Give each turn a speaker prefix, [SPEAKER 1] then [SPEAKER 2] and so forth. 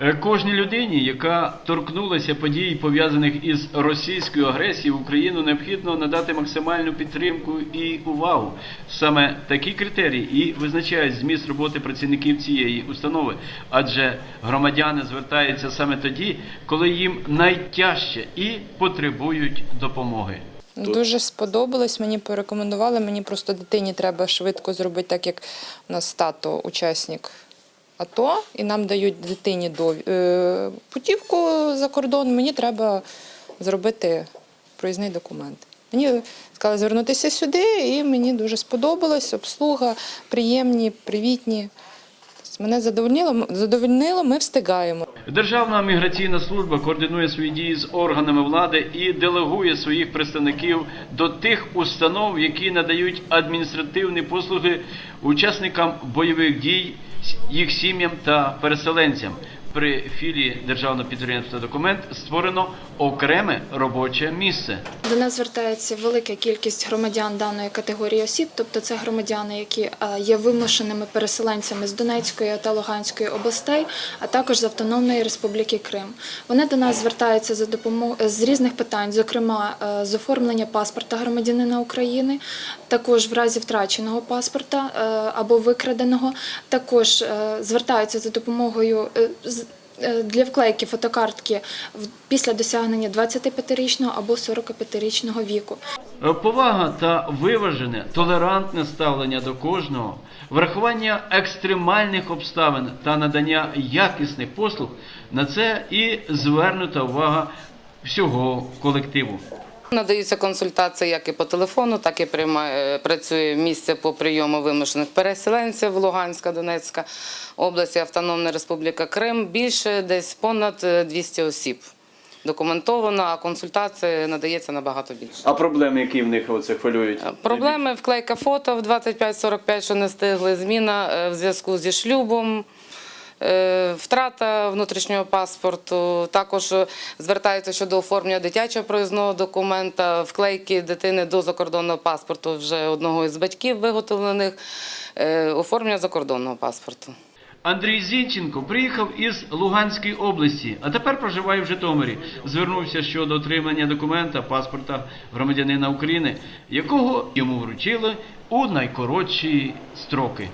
[SPEAKER 1] Е, Кожній людині, яка торкнулася подій, пов'язаних із російською агресією в Україну, необхідно надати максимальну підтримку і увагу. Саме такі критерії і визначають зміст роботи працівників цієї установи, адже громадяни звертаються саме тоді, коли їм найтяжче і потребують допомоги.
[SPEAKER 2] Дуже сподобалось, мені порекомендували. Мені просто дитині треба швидко зробити, так як у нас тато учасник АТО, і нам дають дитині дов- е, путівку за кордон. Мені треба зробити проїзний документ. Мені сказали звернутися сюди, і мені дуже сподобалось. Обслуга, приємні, привітні. Тобто Мене задовольнило, задовольнило, ми встигаємо.
[SPEAKER 1] Державна міграційна служба координує свої дії з органами влади і делегує своїх представників до тих установ, які надають адміністративні послуги учасникам бойових дій, їх сім'ям та переселенцям. При філії державного підприємства документ створено окреме робоче місце.
[SPEAKER 3] До нас звертається велика кількість громадян даної категорії осіб, тобто це громадяни, які е, є вимушеними переселенцями з Донецької та Луганської областей, а також з Автономної Республіки Крим. Вони до нас звертаються за допомогою з різних питань, зокрема е, з оформлення паспорта громадянина України, також в разі втраченого паспорта е, або викраденого, також звертаються за допомогою. Е, Для вклейки фотокартки після досягнення 25-річного або 45-річного віку.
[SPEAKER 1] Е, Повага та виважене, толерантне ставлення до кожного, врахування екстремальних обставин та надання якісних послуг на це і звернута увага всього колективу.
[SPEAKER 4] Надаються консультації як і по телефону, так і приймає, працює місце по прийому вимушених переселенців Луганська, Донецька області, Автономна Республіка Крим. Більше десь понад е, 200 осіб документовано, а консультації надається набагато більше.
[SPEAKER 1] А проблеми, які в них оце хвилюють?
[SPEAKER 4] Проблеми вклейка фото в 25-45, що не стигли, зміна е, в зв'язку зі шлюбом. Е, Втрата внутрішнього паспорту, також звертаються щодо оформлення дитячого проїзного документа, вклейки дитини до закордонного паспорту вже одного із батьків виготовлених, е, оформлення закордонного паспорту.
[SPEAKER 1] Андрій Зінченко приїхав із Луганської області, а тепер проживає в Житомирі. Звернувся щодо отримання документа паспорта громадянина України, якого йому вручили у найкоротші строки.